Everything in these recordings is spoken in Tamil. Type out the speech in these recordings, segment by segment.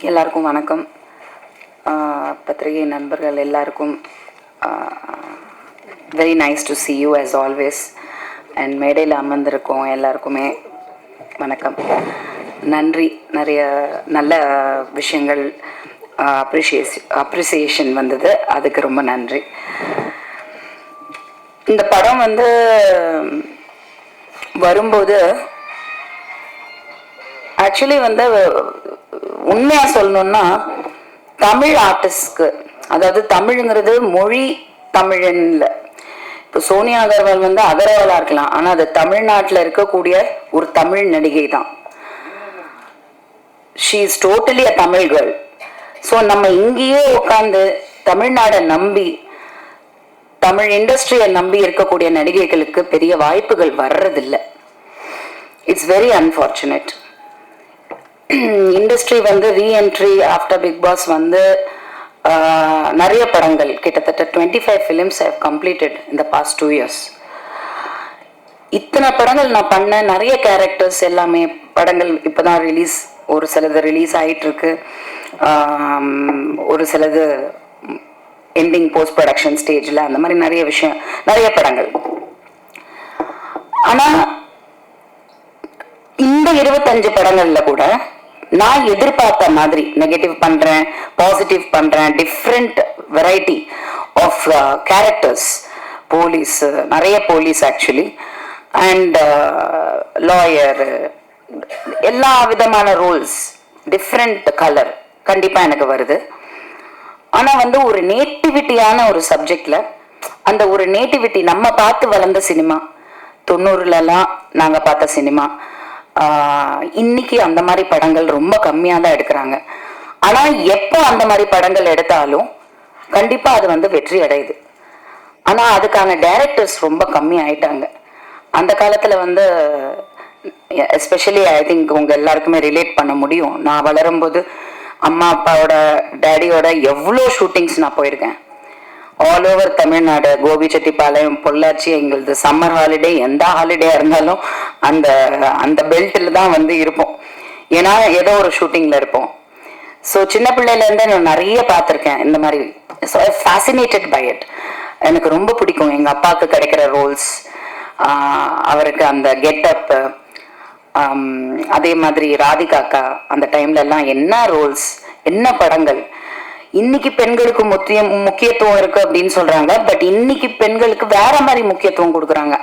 எல்லாருக்கும் வணக்கம். பத்திரிகை நண்பர்கள் எல்லாருக்கும் very nice to see you as always and மேடையில் அமர்ந்திருக்கோம் எல்லாருக்குமே வணக்கம். நன்றி. நிறைய நல்ல விஷயங்கள் அப்ரிஷியேஷ் அப்ரிசியேஷன் வந்தது. அதுக்கு ரொம்ப நன்றி. இந்த படம் வந்து வரும்போது ஆக்சுவலி வந்து உண்மையா சொல்லணும்னா தமிழ் ஆர்டிஸ்ட்க்கு அதாவது தமிழுங்கிறது மொழி தமிழன் இப்போ சோனியா அகர்வால் வந்து அகர்வாலா இருக்கலாம் ஆனா அது தமிழ்நாட்டில் இருக்கக்கூடிய ஒரு தமிழ் நடிகை தான். She is totally a Tamil girl so நம்ம இங்கேயே உட்காந்து தமிழ்நாடை நம்பி தமிழ் இண்டஸ்ட்ரியை நம்பி இருக்கக்கூடிய நடிகைகளுக்கு பெரிய வாய்ப்புகள் வர்றதில்லை. இட்ஸ் வெரி அன்ஃபார்ச்சுனேட் இண்டஸ்ட்ரி வந்து ரீஎன்ட்ரி ஆஃப்டர் பிக் பாஸ் வந்து நிறைய படங்கள். கிட்டத்தட்ட twenty five films have completed இந்த பாஸ்ட் டூ இயர்ஸ் இத்தனை படங்கள் நான் பண்ண நிறைய கேரக்டர்ஸ் எல்லாமே படங்கள் இப்போ தான் ரிலீஸ் ஒரு சிலது ரிலீஸ் ஆகிட்டு இருக்கு ஒரு சிலது எண்டிங் போஸ்ட் ப்ரொடக்ஷன் ஸ்டேஜில் அந்த மாதிரி நிறைய விஷயம் நிறைய படங்கள். ஆனால் இந்த இருபத்தஞ்சு படங்களில் கூட நான் எதிர்பார்த்த மாதிரி நெகட்டிவ் பண்றேன் பாசிட்டிவ் பண்றேன் different variety of characters police நிறைய போலீஸ் ஆக்சுவலி அண்ட் லாயர் எல்லா விதமான ரோல்ஸ் டிஃப்ரெண்ட் கலர் கண்டிப்பாக எனக்கு வருது. ஆனால் வந்து ஒரு நேட்டிவிட்டியான ஒரு சப்ஜெக்டில் அந்த ஒரு நேட்டிவிட்டி நம்ம பார்த்து வளர்ந்த சினிமா தொண்ணூறுலலாம் நாங்கள் பார்த்த சினிமா இன்னைக்கு அந்த மாதிரி படங்கள் ரொம்ப கம்மியாக தான் எடுக்கிறாங்க. ஆனால் எப்போ அந்த மாதிரி படங்கள் எடுத்தாலும் கண்டிப்பாக அது வந்து வெற்றி அடையுது. ஆனால் அதுக்கான டைரக்டர்ஸ் ரொம்ப கம்மி ஆயிட்டாங்க. அந்த காலத்தில் வந்து எஸ்பெஷலி ஐ திங்க் உங்கள் எல்லாருக்குமே ரிலேட் பண்ண முடியும். நான் வளரும்போது அம்மா அப்பாவோட டேடியோட எவ்வளோ ஷூட்டிங்ஸ் நான் போயிருக்கேன். ஆல் ஓவர் தமிழ்நாடு கோபிச்செட்டிப்பாளையம் பொள்ளாச்சி எங்களது சம்மர் ஹாலிடே எந்த ஹாலிடே இருந்தாலும் அந்த அந்த பெல்ட்டில் தான் வந்து இருப்போம். ஏன்னா ஏதோ ஒரு ஷூட்டிங்கில் இருப்போம். ஸோ சின்ன பிள்ளையிலேருந்தே நான் நிறைய பார்த்துருக்கேன் இந்த மாதிரி. ஸோ ஃபேசினேட்டட் பை இட் எனக்கு ரொம்ப பிடிக்கும். எங்கள் அப்பாவுக்கு கிடைக்கிற ரோல்ஸ் அவருக்கு அந்த கெட்டப் அதே மாதிரி ராதிகாக்கா அந்த டைம்லலாம் என்ன ரோல்ஸ் என்ன படங்கள் இன்னைக்கு பெண்களுக்கு முத்தியம் முக்கியத்துவம் இருக்கு அப்படின்னு சொல்றாங்க. பட் இன்னைக்கு பெண்களுக்கு வேற மாதிரி முக்கியத்துவம் கொடுக்குறாங்க.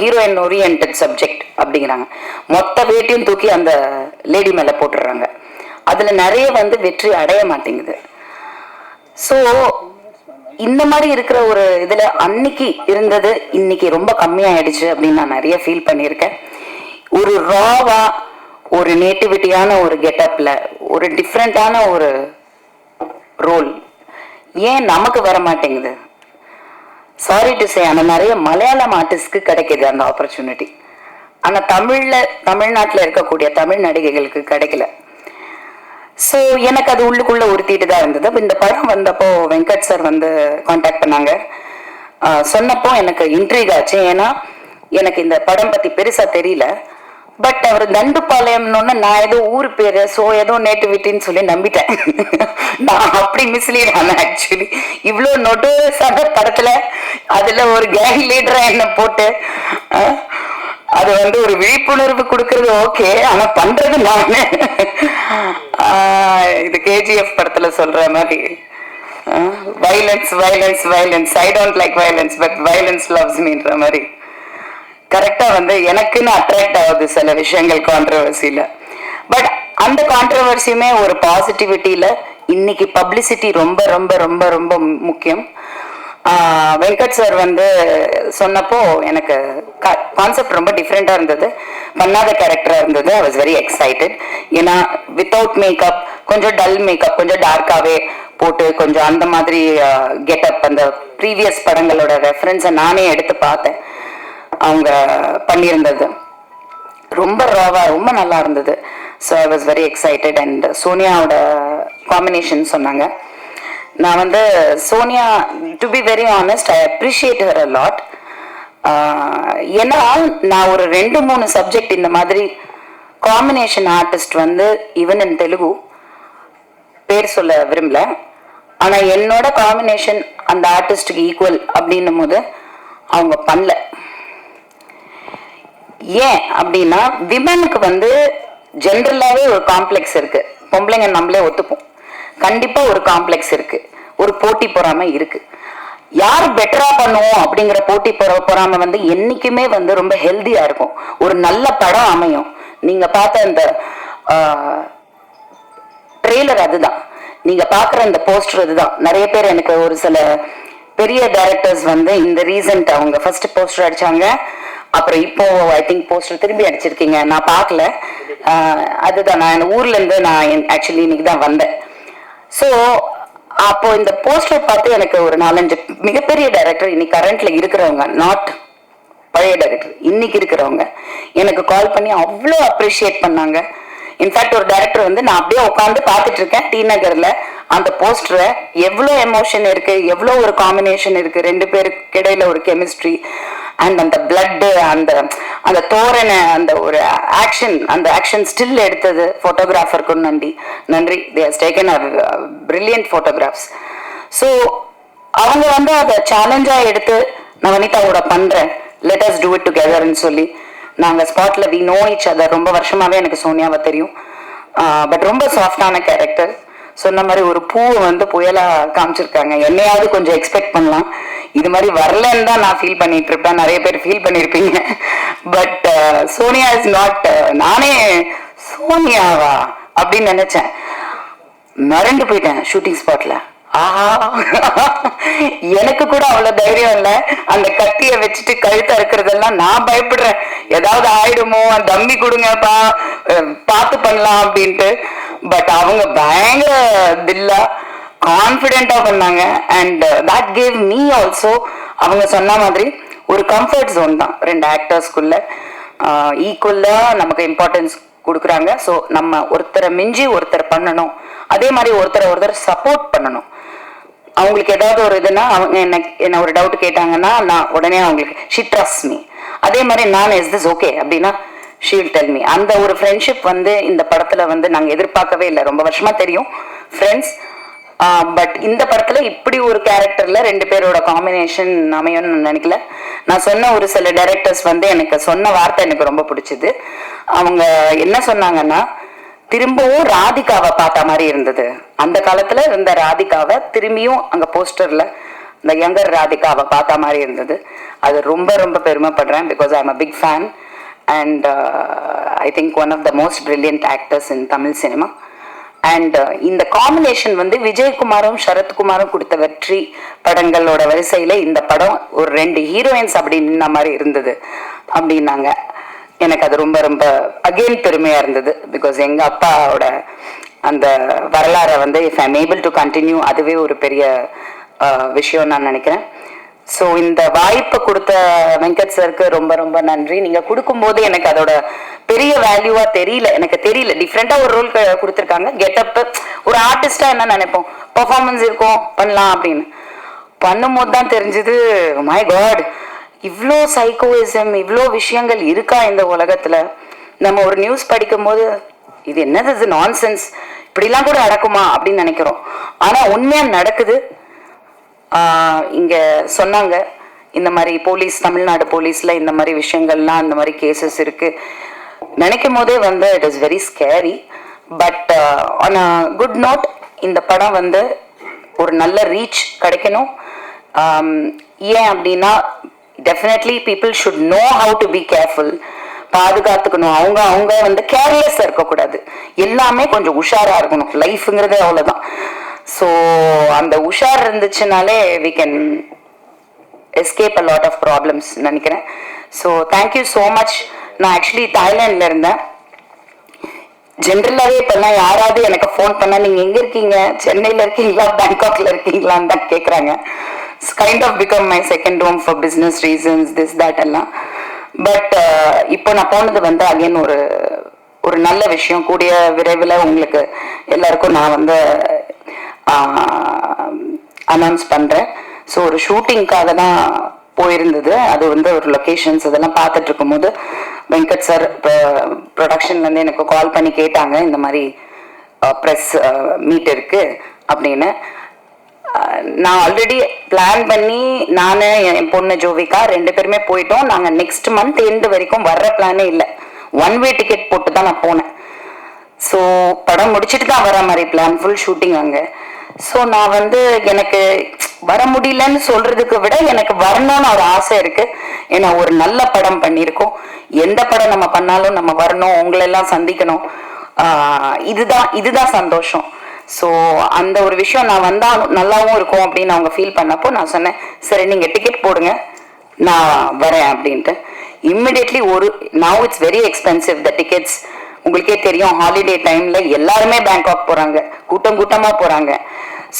ஹீரோயின் ஓரியன்ட் சப்ஜெக்ட் அப்படிங்கிறாங்க. மொத்த வேட்டையும் தூக்கி அந்த லேடி மேல போட்டுடுறாங்க. அதுல நிறைய வந்து வெற்றி அடைய மாட்டேங்குது. ஸோ இந்த மாதிரி இருக்கிற ஒரு இதுல அன்னைக்கு இருந்தது இன்னைக்கு ரொம்ப கம்மியாயிடுச்சு அப்படின்னு நான் நிறைய ஃபீல் பண்ணியிருக்கேன். ஒரு ராவா ஒரு நேட்டிவிட்டியான ஒரு கெட்டப்ல ஒரு டிஃப்ரெண்டான ஒரு ரோல் ஏன் நமக்கு வர மாட்டேங்குது சாரி டு சே ஆனால் நிறைய மலையாளம் ஆர்டிஸ்ட்க்கு கிடைக்கிது அந்த ஆப்பர்ச்சுனிட்டி ஆனால் தமிழில் தமிழ்நாட்டில் இருக்கக்கூடிய தமிழ் நடிகைகளுக்கு கிடைக்கல. ஸோ எனக்கு அது உள்ளுக்குள்ளே உறுத்திட்டு தான் இருந்தது. அப்போ இந்த படம் வந்தப்போ வெங்கட் சார் வந்து காண்டாக்ட் பண்ணாங்க. சொன்னப்போ எனக்கு இன்ட்ரீக் ஆச்சு. ஏன்னா எனக்கு இந்த படம் பற்றி பெருசாக தெரியல. பட் அவர் தண்டுப்பாளையம்னு நான் ஏதோ ஊர் பேரு ஸோ ஏதோ நேட்டிவிட்டின்னு சொல்லி நம்பிட்டேன். நான் அப்படி மிஸ்லீட் ஆனேன் ஆக்சுவலி இவ்வளோ நொட்டோஸான படத்துல அதுல ஒரு கேங் லீடரா என்ன போட்டு அது வந்து ஒரு விழிப்புணர்வு கொடுக்கறது ஓகே ஆனா பண்றது நானு. இது கேஜிஎஃப் படத்துல சொல்ற மாதிரி. Violence violence violence I don't like violence but violence loves மீன்ற மாதிரி. கரெக்டா வந்து எனக்குன்னு அட்ராக்ட் ஆகுது சில விஷயங்கள் கான்ட்ரவர்சியில பட் அந்த கான்ட்ரவர்சியுமே ஒரு பாசிட்டிவிட்டியில இன்னைக்கு பப்ளிசிட்டி ரொம்ப ரொம்ப ரொம்ப ரொம்ப முக்கியம். வெங்கட் சார் வந்து சொன்னப்போ எனக்கு கான்செப்ட் ரொம்ப டிஃப்ரெண்ட்டாக இருந்தது. பண்ணாத கேரக்டராக இருந்தது. ஐ வாஸ் வெரி எக்ஸைட்டட் ஏன்னா வித்தவுட் மேக்கப் கொஞ்சம் டல் மேக்கப் கொஞ்சம் டார்க்காகவே போட்டு கொஞ்சம் அந்த மாதிரி கெட்டப் அந்த ப்ரீவியஸ் படங்களோட ரெஃபரன்ஸை நானே எடுத்து பார்த்தேன். அவங்க பண்ணியிருந்தது. ரொம்ப ராவாக ரொம்ப நல்லா இருந்தது. So I was very excited and சோனியாவோட combination சொன்னாங்க. நான் வந்து Sonia to be very honest I appreciate her a lot ஏன்னா நான் ஒரு ரெண்டு மூணு சப்ஜெக்ட் இந்த மாதிரி காம்பினேஷன் ஆர்டிஸ்ட் வந்து ஈவன் இன் தெலுங்கு பேர் சொல்ல விரும்பல. ஆனால் என்னோட காம்பினேஷன் அந்த ஆர்டிஸ்டுக்கு ஈக்குவல் அப்படின்னும் போது அவங்க பண்ணல. ஏன் அப்படின்னா விமனுக்கு வந்து ஜென்ரலாகவே ஒரு காம்ப்ளெக்ஸ் இருக்கு. பொம்பளைங்க நம்மளே ஒத்துப்போம். கண்டிப்பா ஒரு காம்ப்ளெக்ஸ் இருக்கு. ஒரு போட்டி பொறாமை இருக்கு. யார் பெட்டரா பண்ணுவோம் அப்படிங்கிற போட்டி பொற பொறாமை வந்து என்னைக்குமே வந்து ரொம்ப ஹெல்தியா இருக்கும். ஒரு நல்ல படம் அமையும். நீங்க பார்த்த அந்த ட்ரெய்லர் அதுதான். நீங்க பாக்குற இந்த போஸ்டர் அதுதான். நிறைய பேர் எனக்கு ஒரு சில பெரிய டைரக்டர்ஸ் வந்து இந்த ரீசன்ட் அவங்க ஃபர்ஸ்ட் போஸ்டர் அடிச்சாங்க. அப்புறம் இப்போ ஐ திங்க் போஸ்டர் திரும்பி அடிச்சிருக்கீங்க. நான் பார்க்கல. அதுதான். நான் ஊர்ல இருந்து நான் ஆக்சுவலி இன்னைக்கு தான் வந்தேன். ஸோ அப்போ இந்த போஸ்டர் பார்த்து எனக்கு ஒரு நாலஞ்சு மிகப்பெரிய டைரக்டர் இன்னைக்கு கரண்ட்ல இருக்கிறவங்க நாட் பழைய டைரக்டர் இன்னைக்கு இருக்கிறவங்க எனக்கு கால் பண்ணி அவ்வளோ அப்ரிஷியேட் பண்ணாங்க. இன்ஃபேக்ட் ஒரு டைரக்டர் வந்து நான் அப்படியே உட்காந்து பார்த்துட்டு இருக்கேன் டி நகர்ல. அந்த போஸ்டரை எவ்வளோ எமோஷன் இருக்கு எவ்வளோ ஒரு காம்பினேஷன் இருக்கு ரெண்டு பேருக்கு இடையில ஒரு கெமிஸ்ட்ரி அண்ட் அந்த பிளட்டு அந்த அந்த தோரணை அந்த ஒரு ஆக்ஷன் அந்த ஆக்ஷன் ஸ்டில் எடுத்தது ஃபோட்டோகிராஃபருக்கும் நன்றி. நன்றி. They've taken a brilliant photographs so அவங்க வந்து அதை சேலஞ்சா எடுத்து நான் வனிதாவோட பண்றேன். லெட் அஸ் டூ இட் டுகெதர்னு சொல்லி. நாங்க ஸ்பாட்ல வி நோ இச் அதர் ரொம்ப வருஷமாவே எனக்கு சோனியாவை தெரியும். பட் ரொம்ப சாஃப்டான கேரக்டர் சொன்ன மாதிரி ஒரு பூவை வந்து புயலா காமிச்சிருக்காங்க. என்னையாவது கொஞ்சம் எக்ஸ்பெக்ட் பண்ணலாம். இது மாதிரி வரலன்னு தான் நான் ஃபீல் பண்ணிட்டு இருப்பேன் நிறைய பேர் ஃபீல் பண்ணியிருப்பீங்க but Sonia uh, is not uh, நானே சோனியாவா அப்படின்னு நினைச்சேன். மறந்து போயிட்டேன் ஷூட்டிங் ஸ்பாட்ல ஆஹா. எனக்கு கூட அவ்வளவு தைரியம் இல்லை. அந்த கத்திய வச்சுட்டு கழுத்த இருக்கிறதெல்லாம் நான் பயப்படுறேன். ஏதாவது ஆயிடுமோ? தம்பி கொடுங்கப்பா பார்த்து பண்ணலாம் அப்படின்ட்டு. பட் அவங்க பயங்கர தில்லா. கான்ஃபிடென்ட்டாக பண்ணாங்க and that gave me also அவங்க சொன்ன மாதிரி ஒரு கம்ஃபர்ட் ஜோன் தான். ரெண்டு ஆக்டர்ஸ்குள்ள ஈக்குவலாக uh, நமக்கு இம்பார்ட்டன்ஸ் கொடுக்குறாங்க. ஸோ நம்ம ஒருத்தரை மிஞ்சி ஒருத்தர் பண்ணணும். அதே மாதிரி ஒருத்தரை ஒருத்தர் சப்போர்ட் பண்ணணும். அவங்களுக்கு ஏதாவது ஒரு இதுனா அவங்க என்ன என்ன ஒரு டவுட் கேட்டாங்கன்னா நான் உடனே அவங்களுக்கு ஷி மீ அதே மாதிரி நான் இஸ் திஸ் ஓகே அப்படின்னா ஷீல் டெல் மீ அந்த ஒரு ஃப்ரெண்ட்ஷிப் வந்து இந்த படத்தில் வந்து நாங்கள் எதிர்பார்க்கவே இல்லை. ரொம்ப வருஷமாக தெரியும். ஃப்ரெண்ட்ஸ் பட் இந்த படத்துல இப்படி ஒரு கேரக்டர்ல ரெண்டு பேரோட காம்பினேஷன் அமையும்னு நினைக்கல. நான் சொன்ன ஒரு சில டைரக்டர்ஸ் வந்து எனக்கு சொன்ன வார்த்தை எனக்கு ரொம்ப பிடிச்சது. அவங்க என்ன சொன்னாங்கன்னா திரும்பவும் ராதிகாவை பார்த்த மாதிரி இருந்தது. அந்த காலத்துல இருந்த ராதிகாவை திரும்பியும் அங்க போஸ்டர்ல இந்த யங்கர் ராதிகாவை பார்த்த மாதிரி இருந்தது. அது ரொம்ப ரொம்ப பெருமைப்படுறேன் because I am a big fan and I think one of the most brilliant actors in Tamil cinema and uh, இந்த காம்பினேஷன் வந்து விஜயகுமாரும் சரத்குமாரும் கொடுத்த வெற்றி படங்களோட வரிசையில இந்த படம் ஒரு ரெண்டு ஹீரோயின்ஸ் அப்படி நின்ன மாதிரி இருந்தது அப்படின்னாங்க. எனக்கு அது ரொம்ப ரொம்ப அகெயின் பெருமையா இருந்தது. பிகாஸ் எங்க அப்பாவோட அந்த வரலாறை வந்து if I'm able to continue அதுவே ஒரு பெரிய விஷயம் நான் நினைக்கிறேன். ஸோ இந்த வாய்ப்பை கொடுத்த வெங்கட் சருக்கு ரொம்ப ரொம்ப நன்றி. நீங்க கொடுக்கும்போது எனக்கு அதோட பெரிய வேல்யூவா தெரியல. எனக்கு தெரியல. டிஃப்ரெண்டா ஒரு ரோல் கொடுத்துருக்காங்க. கெட்டப் ஒரு ஆர்டிஸ்டா என்ன நினைப்போம்? பெர்ஃபார்மன்ஸ் இருக்கும். பண்ணலாம் அப்படின்னு. பண்ணும்போது தான் தெரிஞ்சது மை காட் இவ்வளோ சைக்கோயிசம் இவ்வளோ விஷயங்கள் இருக்கா இந்த உலகத்துல? நம்ம ஒரு நியூஸ் படிக்கும்போது இது என்னது இது நான்சென்ஸ் இப்படிலாம் கூட நடக்குமா? அப்படின்னு நினைக்கிறோம். ஆனா உண்மையா நடக்குது. ஆஹ் இங்க சொன்னாங்க. இந்த மாதிரி போலீஸ் தமிழ்நாடு போலீஸ்ல இந்த மாதிரி விஷயங்கள்லாம் இந்த மாதிரி கேசஸ் இருக்கு. நினைக்கும் போதே வந்து it is very scary but on a good note இந்த படம் வந்து ஒரு நல்ல ரீச் கிடைக்கணும். Um, ஏன் அப்படின்னா definitely people should know how to be careful பாதுகாத்துக்கணும். அவங்க அவங்க வந்து கேர்லெஸ்ஸாக இருக்கக்கூடாது. எல்லாமே கொஞ்சம் உஷாரா இருக்கணும். லைஃப்ங்கிறதே அவ்வளோதான் ஸோ அந்த உஷார் இருந்துச்சுனாலே we can escape a lot of problems நினைக்கிறேன். So thank you so much நான் ஆக்சுவலி தாய்லாண்டில் இருந்தேன். ஜென்ரலாகவே இப்போல்லாம் யாராவது எனக்கு ஃபோன் பண்ணால் நீங்கள் எங்கே இருக்கீங்க? சென்னையில் இருக்கீங்களா? பேங்காக்ல இருக்கீங்களான்னு தான் கேட்குறாங்க kind of become my second home for business reasons this that எல்லாம். பட் uh, இப்போ நான் போனது வந்து அகைன் ஒரு ஒரு நல்ல விஷயம். கூடிய விரைவில் உங்களுக்கு எல்லாருக்கும் நான் வந்து அனௌன்ஸ் பண்ணுறேன் ஸோ ஒரு ஷூட்டிங்க்காக தான் போயிருந்தது. அது வந்து ஒரு லொகேஷன்ஸ் இதெல்லாம் பார்த்துட்டு இருக்கும்போது வெங்கட் சார் ப்ரொடக்ஷன்லேருந்து எனக்கு கால் பண்ணி கேட்டாங்க இந்த மாதிரி ப்ரெஸ் மீட் இருக்கு அப்படின்னு. நான் ஆல்ரெடி பிளான் பண்ணி நான் என் பொண்ணு ஜோவிகா ரெண்டு பேருமே போயிட்டோம். நாங்கள் நெக்ஸ்ட் மந்த் எண்டு வரைக்கும் வர்ற பிளானே இல்லை. ஒன் வே டிக்கெட் போட்டு தான் நான் போனேன். ஸோ படம் முடிச்சிட்டு தான் வர மாதிரி பிளான் ஃபுல் ஷூட்டிங் அங்கே. ஸோ நான் வந்து எனக்கு வர முடியலன்னு சொல்றதுக்கு விட எனக்கு வரணும்னு ஒரு ஆசை இருக்கு. ஏன்னா ஒரு நல்ல படம் பண்ணியிருக்கோம். எந்த படம் நம்ம பண்ணாலும் நம்ம வரணும் உங்களெல்லாம் சந்திக்கணும். இதுதான் இதுதான் சந்தோஷம். ஸோ அந்த ஒரு விஷயம் நான் வந்தாலும் நல்லாவும் இருக்கும் அப்படின்னு அவங்க ஃபீல் பண்ணப்போ நான் சொன்னேன் சரி நீங்கள் டிக்கெட் போடுங்க நான் வரேன் அப்படின்ட்டு. இம்மிடியட்லி ஒரு now it's very expensive the tickets உங்களுக்கே தெரியும் ஹாலிடே டைம்ல எல்லாருமே பேங்காக் போகிறாங்க கூட்டம் கூட்டமாக போகிறாங்க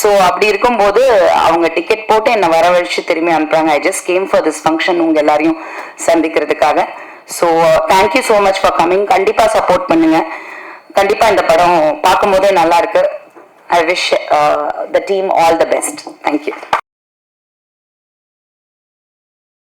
ஸோ அப்படி இருக்கும்போது அவங்க டிக்கெட் போட்டு என்னை வரவழைச்சு திரும்பி அனுப்புறாங்க. I just came for this function உங்க எல்லாரையும் சந்திக்கிறதுக்காக. So thank you so much for coming கண்டிப்பாக சப்போர்ட் பண்ணுங்க. கண்டிப்பாக இந்த படம் பார்க்கும்போதே நல்லா இருக்கு. I wish the team all the best thank you